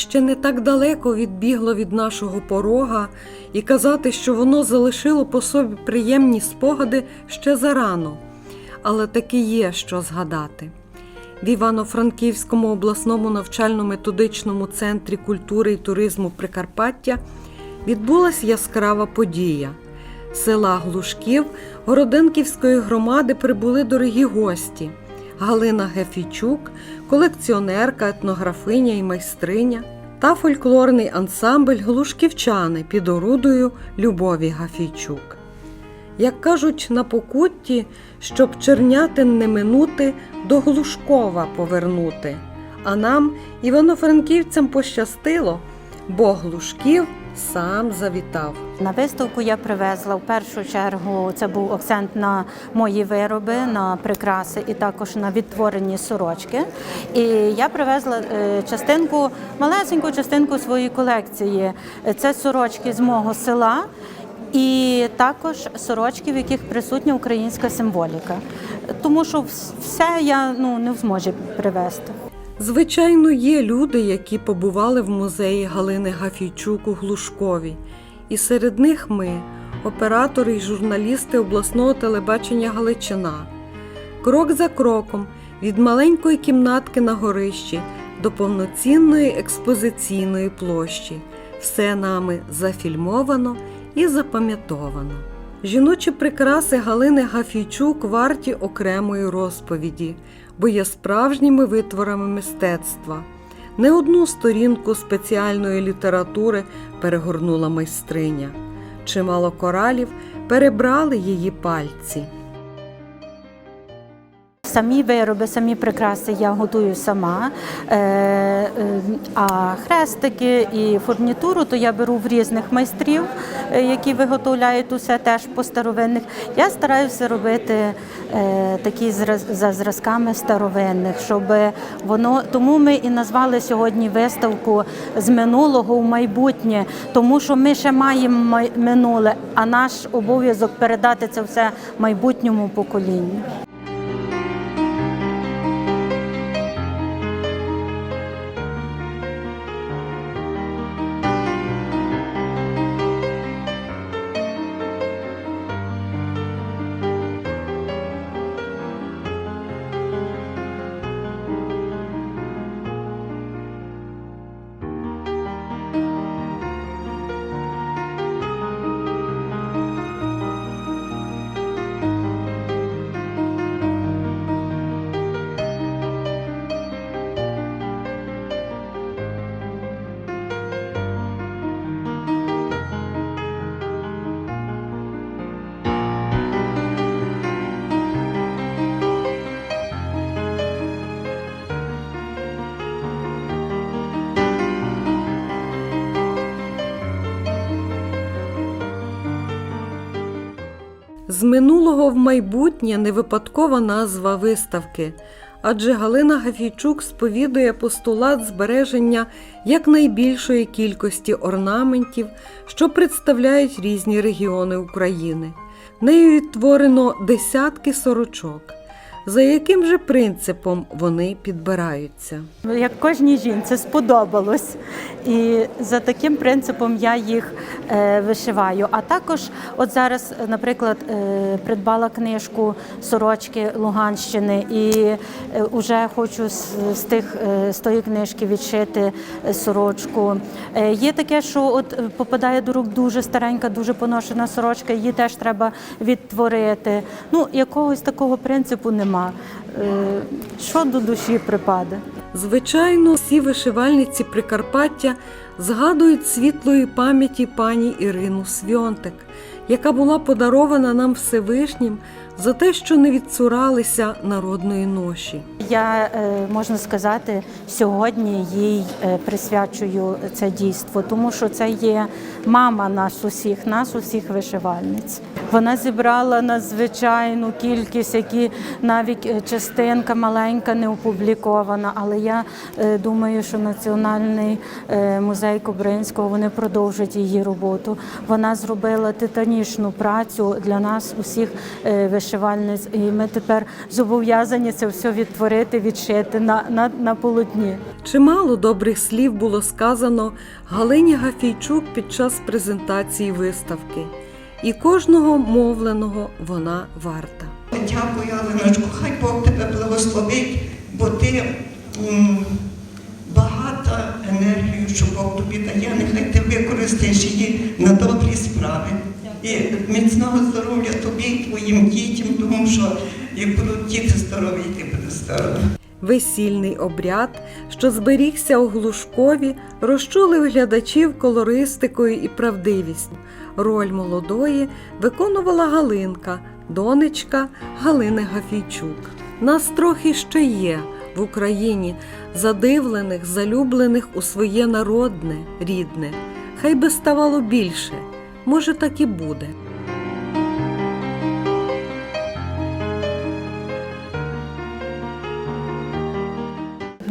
Ще не так далеко відбігло від нашого порога, і казати, що воно залишило по собі приємні спогади ще зарано, але таки є що згадати. В Івано-Франківському обласному навчально-методичному центрі культури і туризму Прикарпаття відбулася яскрава подія. Села Глушків Городенківської громади прибули дорогі гості. Галина Гефійчук, колекціонерка, етнографиня і майстриня та фольклорний ансамбль Глушківчани під орудою Любові Гафійчук. Як кажуть на покутті, щоб чернятин не минути, до Глушкова повернути. А нам, івано-франківцям, пощастило, бо Глушків сам завітав. На виставку я привезла в першу чергу. Це був акцент на мої вироби, на прикраси і також на відтворені сорочки. І я привезла е, частинку, малесеньку частинку своєї колекції. Це сорочки з мого села. І також сорочки, в яких присутня українська символіка, тому що все я ну не в змозі привезти. Звичайно, є люди, які побували в музеї Галини Гафійчук у Глушкові, і серед них ми, оператори і журналісти обласного телебачення Галичина. Крок за кроком від маленької кімнатки на горищі до повноцінної експозиційної площі. Все нами зафільмовано і запам'ятовано. Жіночі прикраси Галини Гафійчук варті окремої розповіді, бо є справжніми витворами мистецтва. Не одну сторінку спеціальної літератури перегорнула майстриня. Чимало коралів перебрали її пальці. Самі вироби, самі прикраси я готую сама. Е, е, А хрестики і фурнітуру то я беру в різних майстрів, е, які виготовляють усе теж по старовинних. Я стараюся робити такі за зразками старовинних, щоб воно тому ми і назвали сьогодні виставку з минулого в майбутнє, тому що ми ще маємо минуле, а наш обов'язок передати це все майбутньому поколінню. З минулого в майбутнє не випадкова назва виставки, адже Галина Гафійчук сповідує постулат збереження якнайбільшої кількості орнаментів, що представляють різні регіони України. Нею відтворено десятки сорочок. За яким же принципом вони підбираються? Як кожній жінці сподобалось. І за таким принципом я їх е, вишиваю. А також, от зараз, наприклад, е, придбала книжку сорочки Луганщини і вже хочу з, тих е, з тої книжки відшити е, сорочку. Е, є таке, що от е, попадає до рук дуже старенька, дуже поношена сорочка, її теж треба відтворити. Ну, якогось такого принципу нема. Е, що до душі припаде. Звичайно, всі вишивальниці Прикарпаття згадують світлої пам'яті пані Ірину Свьонтик, яка була подарована нам Всевишнім за те, що не відцуралися народної ноші. Я е, можна сказати, сьогодні їй е, присвячую це дійство, тому що це є мама нас усіх, нас усіх вишивальниць. Вона зібрала надзвичайну кількість, які навіть е, частинка маленька не опублікована. Але я думаю, що Національний музей Кобринського вони продовжать її роботу. Вона зробила титанічну працю для нас, усіх е, вишивальниць, і ми тепер зобов'язані це все відтворити, відшити на, на, на полотні. Чимало добрих слів було сказано Галині Гафійчук під час презентації виставки, і кожного мовленого вона варта. Дякую, Оленочку, хай Бог тебе благословить, бо ти м, багата енергію, що Бог тобі дає, нехай ти використаєш її на добрі справи. І міцного здоров'я тобі твоїм дітям, тому що як будуть діти здорові, ти будеш здорова. Весільний обряд, що зберігся у Глушкові, розчулив глядачів колористикою і правдивістю. Роль молодої виконувала Галинка, донечка Галини Гафійчук. Нас трохи ще є в Україні, задивлених, залюблених у своє народне, рідне. Хай би ставало більше, може так і буде.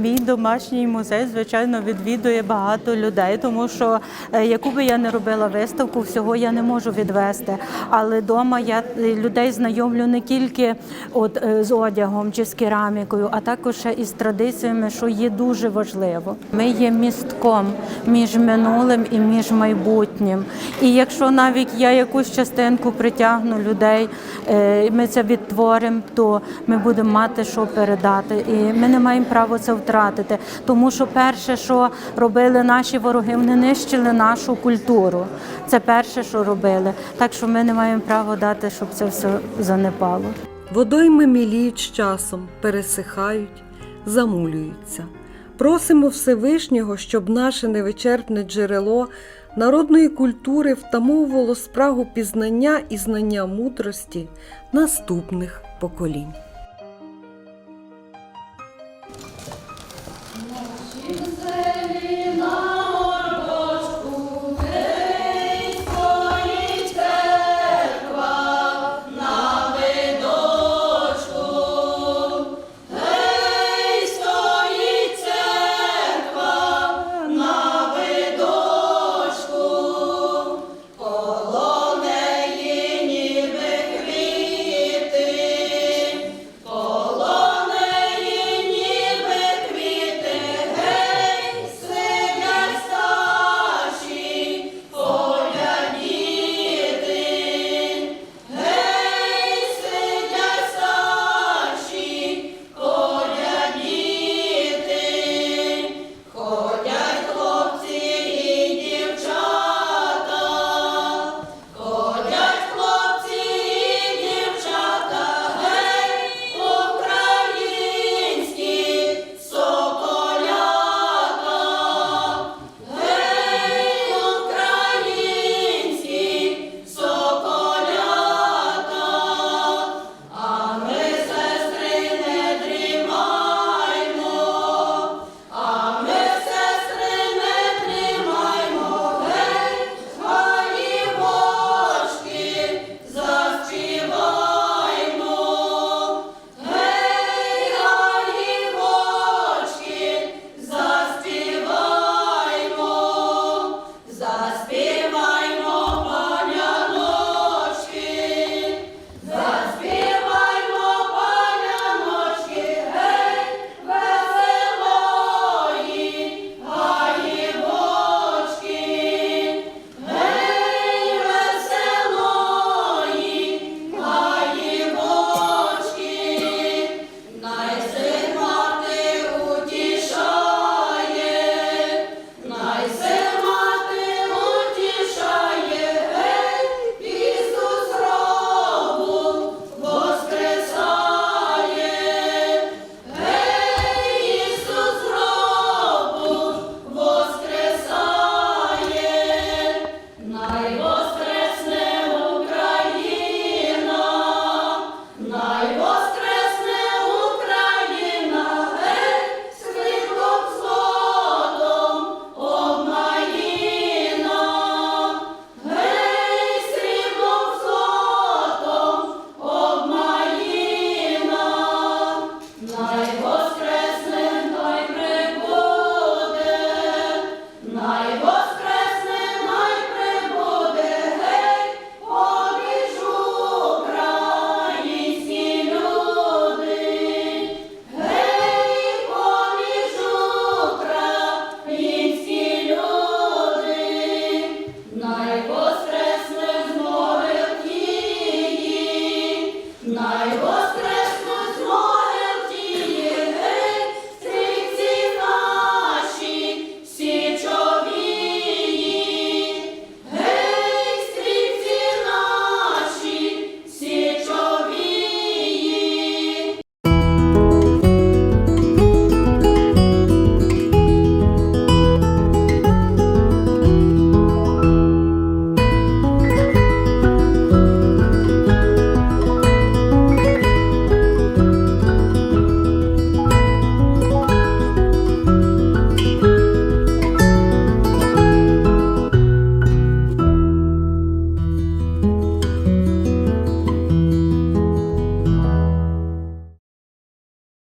Мій домашній музей, звичайно, відвідує багато людей, тому що е, яку би я не робила виставку, всього я не можу відвести. Але вдома я людей знайомлю не тільки от, е, з одягом чи з керамікою, а також із традиціями, що є дуже важливо. Ми є містком між минулим і між майбутнім. І якщо навіть я якусь частинку притягну людей, е, ми це відтворимо, то ми будемо мати що передати. І ми не маємо права це втратити. Тому що перше, що робили наші вороги, вони нищили нашу культуру. Це перше, що робили. Так що ми не маємо права дати, щоб це все занепало. Водойми міліють з часом, пересихають, замулюються. Просимо Всевишнього, щоб наше невичерпне джерело народної культури втамовувало спрагу пізнання і знання мудрості наступних поколінь.